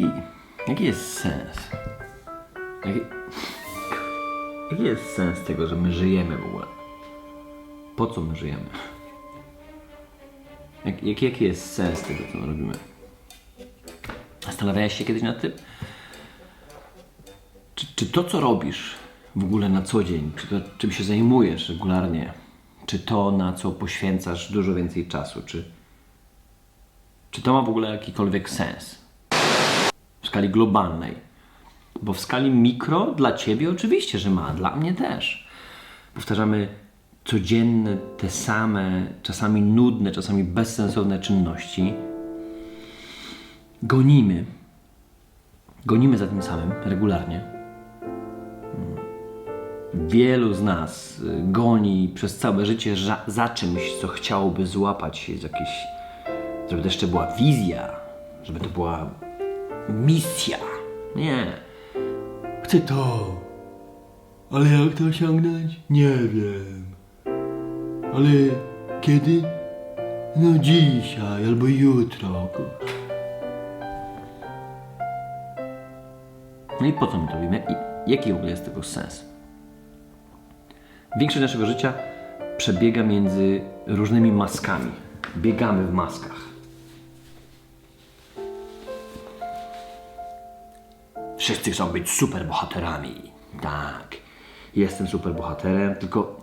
Jaki, jaki jest sens? Jaki, jaki jest sens tego, że my żyjemy w ogóle? Po co my żyjemy? Jak, jak, jaki jest sens tego, co my robimy? Zastanawiałeś się kiedyś nad tym? Czy, czy to, co robisz w ogóle na co dzień, czy to, czym się zajmujesz regularnie, czy to, na co poświęcasz dużo więcej czasu, czy, czy to ma w ogóle jakikolwiek sens skali globalnej? Bo w skali mikro dla ciebie oczywiście, że ma, dla mnie też. Powtarzamy codzienne, te same, czasami nudne, czasami bezsensowne czynności. Gonimy. Gonimy za tym samym regularnie. Wielu z nas y, goni przez całe życie za, czymś, co chciałoby złapać się z jakiejś. żeby to jeszcze była wizja, żeby to była misja. Nie. Chcę to. Ale jak to osiągnąć? Nie wiem. Ale kiedy? No dzisiaj albo jutro. No i po co my to robimy? I jaki w ogóle jest tego sens? Większość naszego życia przebiega między różnymi maskami. Biegamy w maskach. Wszyscy chcą być superbohaterami. Tak, jestem superbohaterem, tylko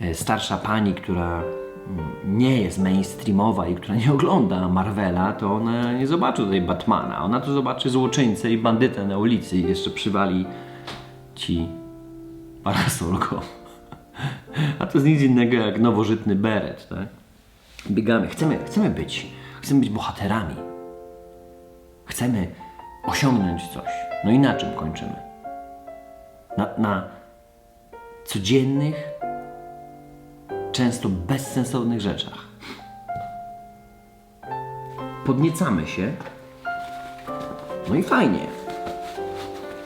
e, starsza pani, która mm, nie jest mainstreamowa i która nie ogląda Marvela, to ona nie zobaczy tutaj Batmana. Ona tu zobaczy złoczyńcę i bandytę na ulicy i jeszcze przywali ci parasolką. A to jest nic innego jak nowożytny beret, tak? Biegamy, chcemy, chcemy być, chcemy być bohaterami. Chcemy osiągnąć coś. No i na czym kończymy? Na, na codziennych, często bezsensownych rzeczach. Podniecamy się. No i fajnie.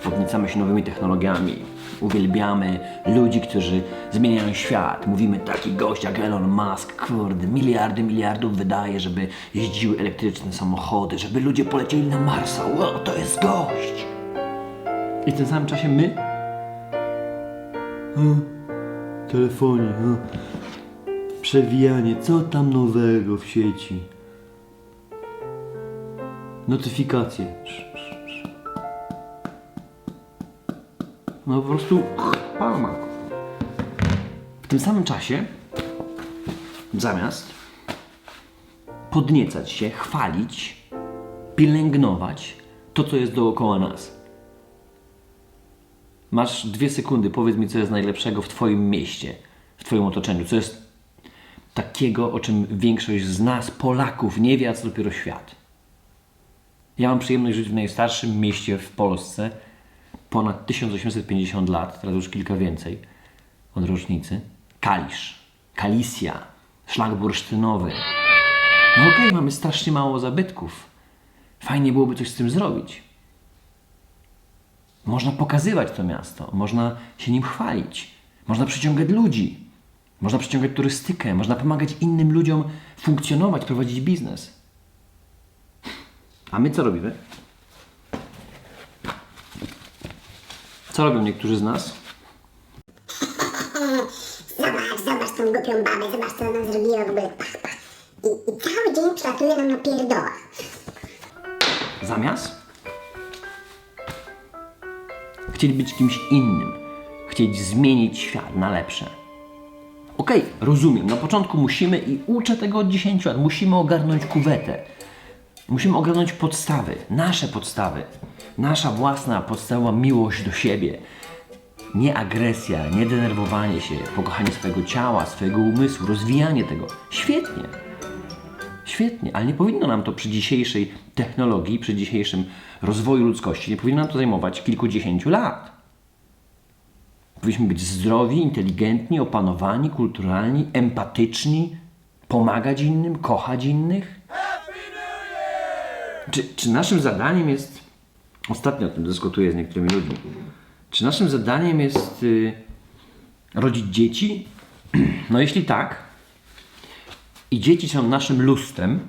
Podniecamy się nowymi technologiami. Uwielbiamy ludzi, którzy zmieniają świat. Mówimy taki gość jak Elon Musk, kurde, miliardy, miliardów wydaje, żeby jeździły elektryczne samochody, żeby ludzie polecieli na Marsa. Wow, to jest gość! I w tym samym czasie my telefonie, przewijanie, co tam nowego w sieci? Notyfikacje. No po prostu palma. W tym samym czasie, zamiast podniecać się, chwalić, pielęgnować to, co jest dookoła nas. Masz dwie sekundy, powiedz mi, co jest najlepszego w Twoim mieście, w Twoim otoczeniu, co jest takiego, o czym większość z nas, Polaków, nie wie, a co dopiero świat. Ja mam przyjemność żyć w najstarszym mieście w Polsce, ponad 1850 lat, teraz już kilka więcej od rocznicy. Kalisz, Kalisja, szlak bursztynowy. No okej, mamy strasznie mało zabytków. Fajnie byłoby coś z tym zrobić. Można pokazywać to miasto, można się nim chwalić, można przyciągać ludzi, można przyciągać turystykę, można pomagać innym ludziom funkcjonować, prowadzić biznes. A my co robimy? Co robią niektórzy z nas? Zobacz, zobacz tą głupią babę, zobacz co ona zrobiła w ogóle. I, I cały dzień przelatuje nam na pierdołach. Zamiast chcieli być kimś innym, chcieć zmienić świat na lepsze. Okej, rozumiem, na początku musimy i uczę tego od 10 lat, musimy ogarnąć kuwetę. Musimy ogarnąć podstawy, nasze podstawy. Nasza własna podstawowa miłość do siebie. Nie agresja, nie denerwowanie się, pokochanie swojego ciała, swojego umysłu, rozwijanie tego. Świetnie. Świetnie, ale nie powinno nam to przy dzisiejszej technologii, przy dzisiejszym rozwoju ludzkości, nie powinno nam to zajmować kilkudziesięciu lat. Powinniśmy być zdrowi, inteligentni, opanowani, kulturalni, empatyczni, pomagać innym, kochać innych. Czy, czy naszym zadaniem jest, ostatnio o tym dyskutuję z niektórymi ludźmi, czy naszym zadaniem jest y, rodzić dzieci? No jeśli tak, i dzieci są naszym lustrem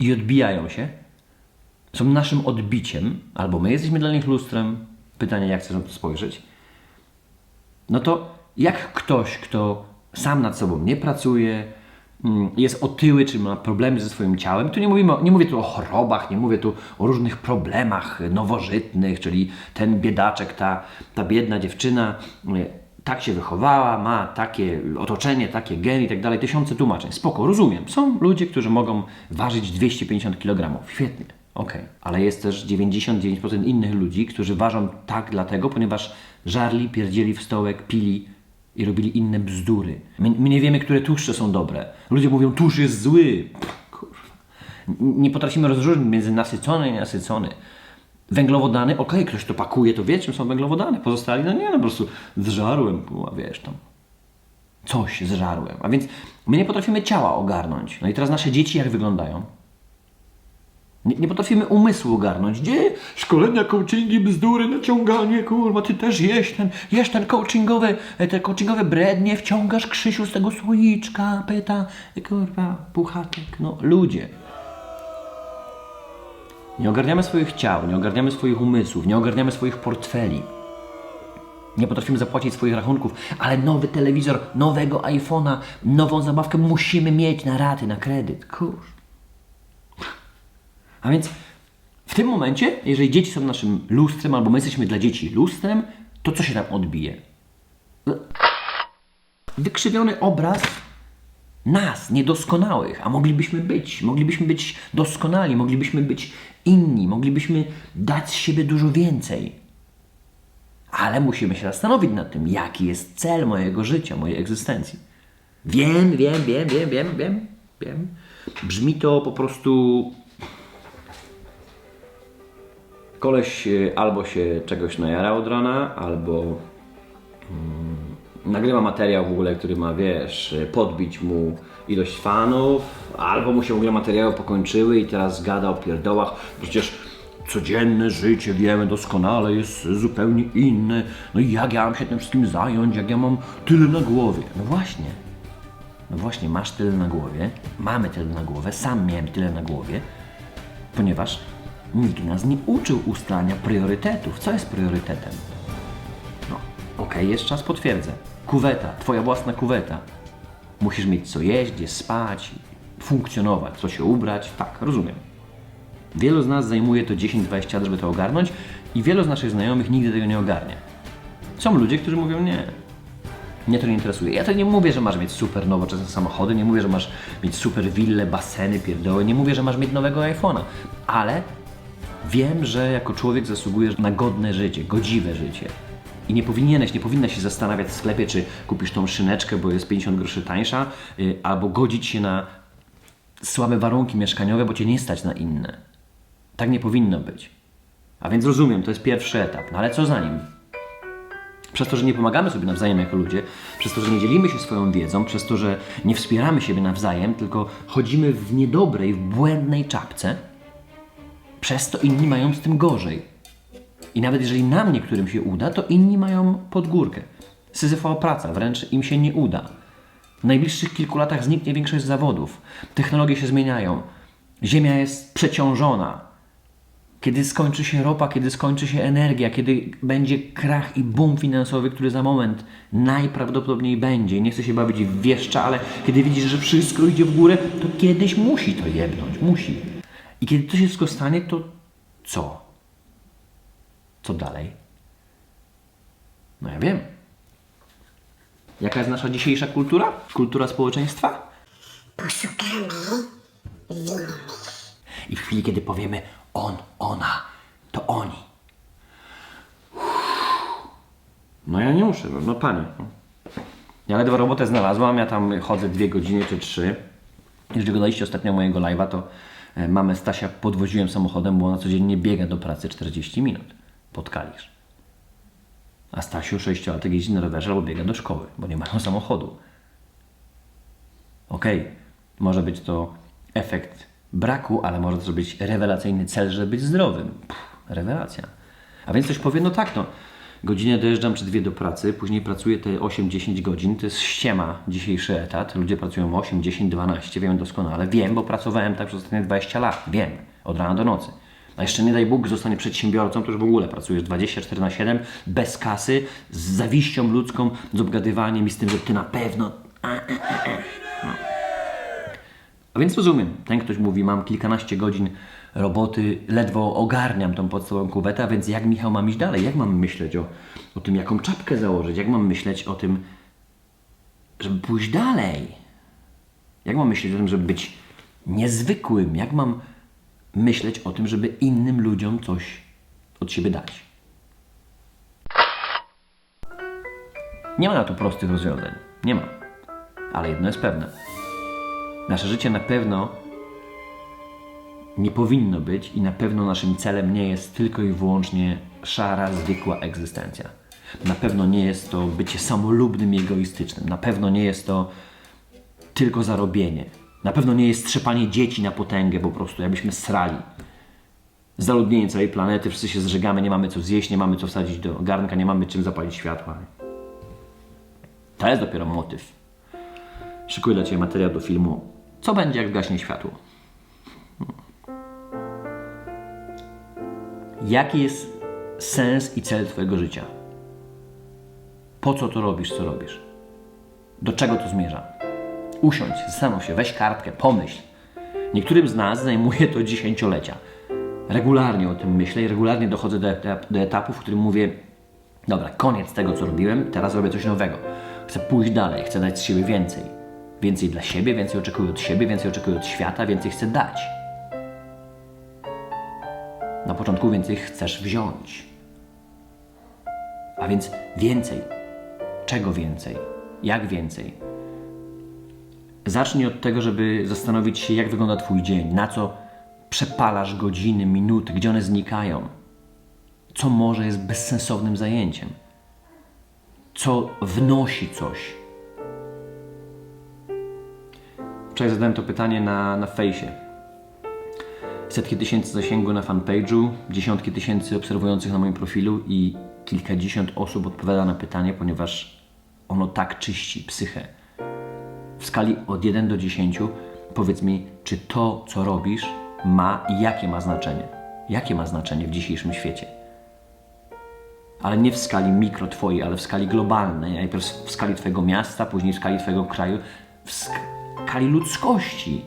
i odbijają się, są naszym odbiciem, albo my jesteśmy dla nich lustrem, pytanie jak chcesz na to spojrzeć, no to jak ktoś, kto sam nad sobą nie pracuje, mm, jest otyły, czy ma problemy ze swoim ciałem, tu nie, mówimy, nie mówię tu o chorobach, nie mówię tu o różnych problemach nowożytnych, czyli ten biedaczek, ta, ta biedna dziewczyna tak się wychowała, ma takie otoczenie, takie geny i tak dalej, tysiące tłumaczeń. Spoko, rozumiem. Są ludzie, którzy mogą ważyć 250 kg. Świetnie. Okej, ale jest też 99% innych ludzi, którzy ważą tak dlatego, ponieważ żarli, pierdzieli w stołek, pili i robili inne bzdury. My, my nie wiemy, które tłuszcze są dobre. Ludzie mówią, tłuszcz jest zły. Pff, kurwa. Nie potrafimy rozróżnić między nasycony i nienasycony. Węglowodany, okej, ktoś to pakuje, to wie, czym są węglowodany. Pozostali, no nie, no po prostu zżarłem, a wiesz tam. Coś zżarłem. A więc my nie potrafimy ciała ogarnąć. No i teraz nasze dzieci jak wyglądają? Nie, nie potrafimy umysłu ogarnąć. Gdzie szkolenia, coachingi, bzdury, naciąganie, kurwa, ty też jeść ten, jesz ten coachingowe, e, te coachingowe brednie, wciągasz Krzysiu z tego słoiczka, pyta, kurwa, puchatek, no ludzie. Nie ogarniamy swoich ciał, nie ogarniamy swoich umysłów, nie ogarniamy swoich portfeli. Nie potrafimy zapłacić swoich rachunków, ale nowy telewizor, nowego iPhone'a, nową zabawkę musimy mieć na raty, na kredyt. Kurz. A więc w tym momencie, jeżeli dzieci są naszym lustrem, albo my jesteśmy dla dzieci lustrem, to co się tam odbije? Wykrzywiony obraz nas, niedoskonałych, a moglibyśmy być, moglibyśmy być doskonali, moglibyśmy być inni, moglibyśmy dać z siebie dużo więcej. Ale musimy się zastanowić nad tym, jaki jest cel mojego życia, mojej egzystencji. Wiem, wiem, wiem, wiem, wiem, wiem, wiem. Brzmi to po prostu koleś e, albo się czegoś najara od rana, albo mm, nagrywa materiał w ogóle, który ma, wiesz, podbić mu ilość fanów, albo mu się w ogóle materiały pokończyły i teraz gada o pierdołach. Przecież codzienne życie, wiemy doskonale, jest zupełnie inne. No i jak ja mam się tym wszystkim zająć, jak ja mam tyle na głowie? No właśnie. No właśnie, masz tyle na głowie, mamy tyle na głowie, sam miałem tyle na głowie, ponieważ nikt nas nie uczył ustalania priorytetów. Co jest priorytetem? No, okej, jest czas, potwierdzę. Kuweta, twoja własna kuweta. Musisz mieć co jeść, gdzie spać, funkcjonować, co się ubrać. Tak, rozumiem. Wielu z nas zajmuje to 10-20 lat, żeby to ogarnąć i wielu z naszych znajomych nigdy tego nie ogarnie. Są ludzie, którzy mówią nie. Mnie to nie interesuje. Ja to nie mówię, że masz mieć super nowoczesne samochody, nie mówię, że masz mieć super wille, baseny, pierdoły, nie mówię, że masz mieć nowego iPhone'a, ale wiem, że jako człowiek zasługujesz na godne życie, godziwe życie. I nie powinieneś, nie powinnaś się zastanawiać w sklepie, czy kupisz tą szyneczkę, bo jest 50 groszy tańsza, y, albo godzić się na słabe warunki mieszkaniowe, bo cię nie stać na inne. Tak nie powinno być. A więc rozumiem, to jest pierwszy etap, no ale co za nim? Przez to, że nie pomagamy sobie nawzajem jako ludzie, przez to, że nie dzielimy się swoją wiedzą, przez to, że nie wspieramy siebie nawzajem, tylko chodzimy w niedobrej, w błędnej czapce, przez to inni mają z tym gorzej. I nawet jeżeli nam niektórym się uda, to inni mają pod górkę. Syzyfowa praca, wręcz im się nie uda. W najbliższych kilku latach zniknie większość zawodów. Technologie się zmieniają. Ziemia jest przeciążona. Kiedy skończy się ropa, kiedy skończy się energia, kiedy będzie krach i boom finansowy, który za moment najprawdopodobniej będzie. Nie chcę się bawić w wieszcza, ale kiedy widzisz, że wszystko idzie w górę, to kiedyś musi to jebnąć. Musi. I kiedy to się wszystko stanie, to co? Co dalej? No ja wiem. Jaka jest nasza dzisiejsza kultura? Kultura społeczeństwa? Poszukamy I w chwili, kiedy powiemy on, ona, to oni. No ja nie muszę, no, no panie. no. Ja ledwo robotę znalazłam, ja tam chodzę dwie godziny czy trzy. Jeżeli oglądaliście ostatnio mojego live'a, to e, mamę Stasia podwoziłem samochodem, bo ona codziennie biega do pracy 40 minut pod Kalisz. A Stasiu, sześciolatek, jeździ na rowerze albo biega do szkoły, bo nie mają samochodu. Okej, może być to efekt braku, ale może to być rewelacyjny cel, żeby być zdrowym. Pff, rewelacja. A więc ktoś powie, no tak, no, godzinę dojeżdżam czy dwie do pracy, później pracuję te 8-10 godzin, to jest ściema dzisiejszy etat. Ludzie pracują 8, 10, 12, wiem doskonale. Wiem, bo pracowałem tak przez ostatnie 20 lat. Wiem, od rana do nocy. A jeszcze nie daj Bóg zostanie przedsiębiorcą, to już w ogóle pracujesz 24 na 7, bez kasy, z zawiścią ludzką, z obgadywaniem i z tym, że ty na pewno... No. A więc rozumiem, ten ktoś mówi, mam kilkanaście godzin roboty, ledwo ogarniam tą podstawową kuwetę, a więc jak Michał mam iść dalej? Jak mam myśleć o, o tym, jaką czapkę założyć? Jak mam myśleć o tym, żeby pójść dalej? Jak mam myśleć o tym, żeby być niezwykłym? Jak mam myśleć o tym, żeby innym ludziom coś od siebie dać? Nie ma na to prostych rozwiązań. Nie ma. Ale jedno jest pewne. Nasze życie na pewno nie powinno być i na pewno naszym celem nie jest tylko i wyłącznie szara, zwykła egzystencja. Na pewno nie jest to bycie samolubnym i egoistycznym. Na pewno nie jest to tylko zarobienie. Na pewno nie jest trzepanie dzieci na potęgę po prostu, jakbyśmy srali. Zaludnienie całej planety, wszyscy się zżegamy, nie mamy co zjeść, nie mamy co wsadzić do garnka, nie mamy czym zapalić światła. To jest dopiero motyw. Szykuję dla Ciebie materiał do filmu. Co będzie, jak gaśnie światło? Jaki jest sens i cel Twojego życia? Po co to robisz, co robisz? Do czego to zmierza? Usiądź, zastanów się, weź kartkę, pomyśl. Niektórym z nas zajmuje to dziesięciolecia. Regularnie o tym myślę i regularnie dochodzę do, do etapu, w którym mówię: Dobra, koniec tego, co robiłem, teraz robię coś nowego. Chcę pójść dalej, chcę dać z siebie więcej. Więcej dla siebie, więcej oczekuję od siebie, więcej oczekuję od świata, więcej chcę dać. Na początku więcej chcesz wziąć. A więc więcej. Czego więcej? Jak więcej? Zacznij od tego, żeby zastanowić się, jak wygląda Twój dzień, na co przepalasz godziny, minuty, gdzie one znikają, co może jest bezsensownym zajęciem, co wnosi coś. Wczoraj zadałem to pytanie na, na fejsie. Setki tysięcy zasięgu na fanpage'u, dziesiątki tysięcy obserwujących na moim profilu i kilkadziesiąt osób odpowiada na pytanie, ponieważ ono tak czyści psychę. W skali od 1 do 10 powiedz mi, czy to, co robisz, ma i jakie ma znaczenie? Jakie ma znaczenie w dzisiejszym świecie? Ale nie w skali mikro twojej, ale w skali globalnej. Najpierw w skali twojego miasta, później w skali twojego kraju, w skali ludzkości.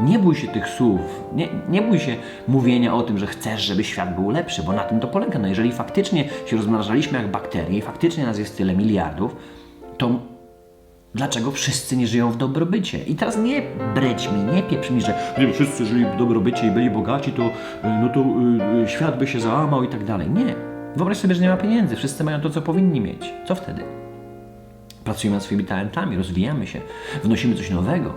Nie bój się tych słów, nie, nie bój się mówienia o tym, że chcesz, żeby świat był lepszy, bo na tym to polega. No jeżeli faktycznie się rozmnażaliśmy jak bakterie i faktycznie nas jest tyle miliardów, to dlaczego wszyscy nie żyją w dobrobycie? I teraz nie breć mi, nie pieprz mi, że gdyby wszyscy żyli w dobrobycie i byli bogaci, to, y, no to y, świat by się załamał i tak dalej. Nie. Wyobraź sobie, że nie ma pieniędzy, wszyscy mają to, co powinni mieć. Co wtedy? Pracujemy nad swoimi talentami, rozwijamy się, wnosimy coś nowego.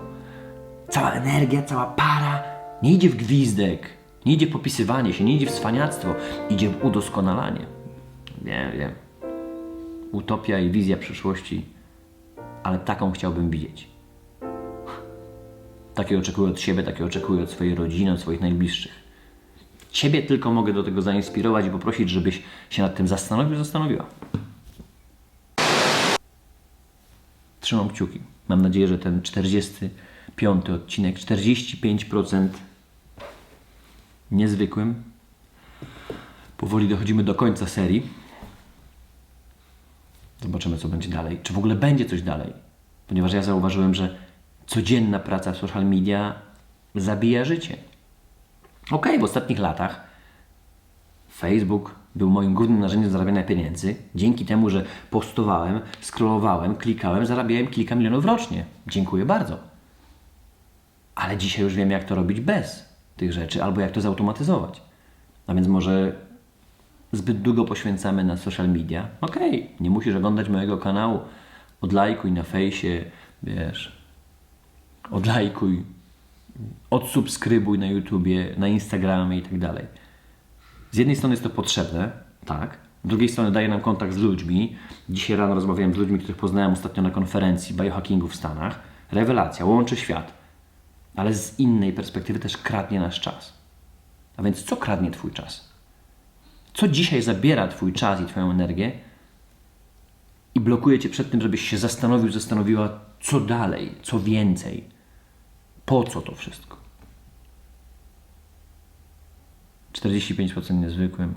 Cała energia, cała para nie idzie w gwizdek, nie idzie w popisywanie się, nie idzie w cwaniactwo, idzie w udoskonalanie. Wiem, wiem. Utopia i wizja przyszłości, ale taką chciałbym widzieć. Takie oczekuję od siebie, takie oczekuję od swojej rodziny, od swoich najbliższych. Ciebie tylko mogę do tego zainspirować i poprosić, żebyś się nad tym zastanowił, zastanowiła. Trzymam kciuki. Mam nadzieję, że ten 45 odcinek, 45% niezwykłym. Powoli dochodzimy do końca serii. Zobaczymy, co będzie dalej. Czy w ogóle będzie coś dalej? Ponieważ ja zauważyłem, że codzienna praca w social media zabija życie. Okej, w ostatnich latach Facebook był moim głównym narzędziem zarabiania pieniędzy. Dzięki temu, że postowałem, scrollowałem, klikałem, zarabiałem kilka milionów rocznie. Dziękuję bardzo. Ale dzisiaj już wiem, jak to robić bez tych rzeczy, albo jak to zautomatyzować. A więc może zbyt długo poświęcamy na social media. Okej, nie musisz oglądać mojego kanału. Odlajkuj na fejsie, wiesz. Odlajkuj, odsubskrybuj na YouTubie, na Instagramie i tak dalej. Z jednej strony jest to potrzebne, tak. Z drugiej strony daje nam kontakt z ludźmi. Dzisiaj rano rozmawiałem z ludźmi, których poznałem ostatnio na konferencji biohackingu w Stanach. Rewelacja, łączy świat. Ale z innej perspektywy też kradnie nasz czas. A więc co kradnie Twój czas? Co dzisiaj zabiera Twój czas i Twoją energię i blokuje Cię przed tym, żebyś się zastanowił, zastanowiła, co dalej, co więcej, po co to wszystko? 45% niezwykłym.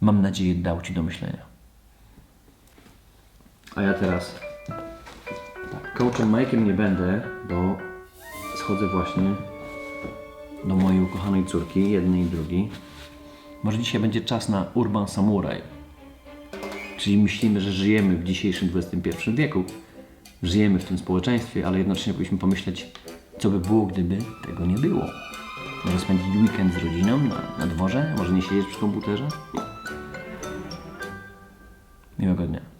Mam nadzieję, dał Ci do myślenia. A ja teraz tak, coachem nie będę, bo schodzę właśnie do mojej ukochanej córki, jednej i drugiej. Może dzisiaj będzie czas na Urban Samurai. Czyli myślimy, że żyjemy w dzisiejszym XXI wieku, żyjemy w tym społeczeństwie, ale jednocześnie powinniśmy pomyśleć, co by było, gdyby tego nie było. Może spędzić weekend z rodziną na, na dworze, może nie siedzieć przy komputerze. Miłego dnia.